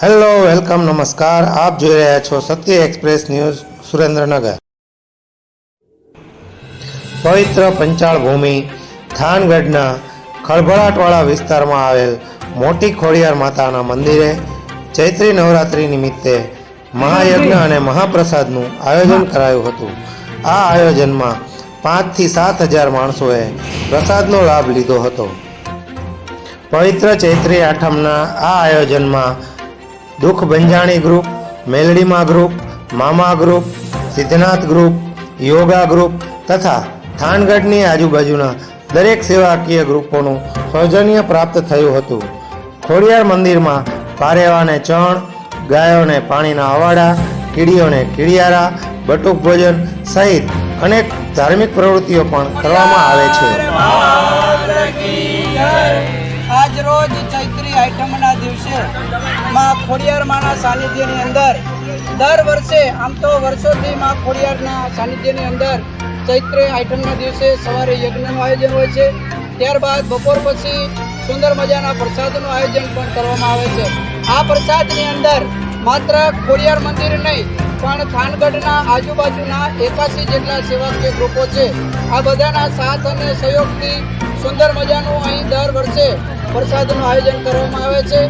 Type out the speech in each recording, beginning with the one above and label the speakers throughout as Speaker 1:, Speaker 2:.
Speaker 1: Hello welcome નમસ્કાર. આપ જોઈ રહ્યા છો સત્ય એક્સપ્રેસ ન્યૂઝ સુરેન્દ્રનગર. પવિત્ર પંચાળ ભૂમિ થાનગઢના ખળભળાટવાળા વિસ્તારમાં આવેલ મોટી ખોડિયાર માતાના મંદિરે ચૈત્રી નવરાત્રિ નિમિત્તે મહાયજ્ઞ અને મહાપ્રસાદનું આયોજન કરાયું હતું. આ આયોજનમાં પાંચથી સાત હજાર માણસોએ પ્રસાદનો લાભ લીધો હતો. પવિત્ર ચૈત્રી આઠમના આ આયોજનમાં Dukh Bhanjani group, Meldima group, Mama group, Siddhnath group, yoga group તથા થાનગઢની આજુબાજુના દરેક સેવાકીય ગ્રુપોનું સૌજન્ય પ્રાપ્ત થયું હતું. ખોડિયાર મંદિરમાં પારેવાને ચણ, ગાયોને પાણીના અવાડા, કીડીઓને કીડિયારા, બટુક ભોજન સહિત અનેક ધાર્મિક પ્રવૃત્તિઓ પણ કરવામાં આવે છે.
Speaker 2: રોજ ચૈત્રી આઠમના દિવસે માં ખોડિયારમાંના સાનિધ્યની અંદર દર વર્ષે, આમ તો વર્ષોથી માં ખોડિયારના સાનિધ્યની અંદર ચૈત્ર આઠમના દિવસે સવારે યજ્ઞનું આયોજન હોય છે. ત્યારબાદ બપોર પછી સુંદર મજાના પ્રસાદનું આયોજન પણ કરવામાં આવે છે. આ પ્રસાદની અંદર માત્ર ખોડિયાર મંદિર નહીં, પણ થાનગઢના આજુબાજુના એકાસી જેટલા સેવાકીય ગ્રુપો છે. આ બધાના સાથ અને સહયોગથી સુંદર મજાનું અહીં દર વર્ષે પ્રસાદનું આયોજન કરવામાં આવે છે.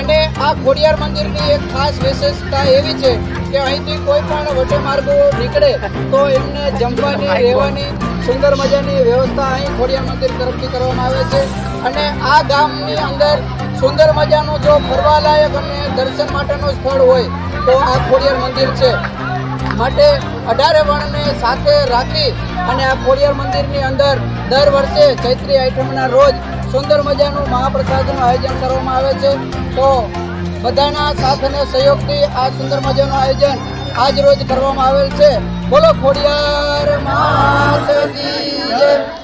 Speaker 2: અને આ ખોડિયાર મંદિરની એક ખાસ વિશેષતા એવી છે કે અહીંથી કોઈ પણ વટેમાર્ગો નીકળે તો એમને જમવાની રહેવાની સુંદર મજાની વ્યવસ્થા અહીં ખોડિયાર મંદિર તરફથી કરવામાં આવે છે. અને આ ગામની અંદર સુંદર મજાનું જો ફરવાલાયક અને દર્શન માટેનું સ્થળ હોય તો આ ખોડિયાર મંદિર છે. માટે અઢારે વર્ણને સાથે રાખી અને આ ખોડિયાર મંદિરની અંદર દર વર્ષે ચૈત્રી આઈટમના રોજ સુંદર મજાનું મહાપ્રસાદનું આયોજન કરવામાં આવે છે. તો બધાના સાથ અને સહયોગથી આ સુંદર મજાનું આયોજન આજ રોજ કરવામાં આવેલ છે. બોલો ખોડિયાર જય.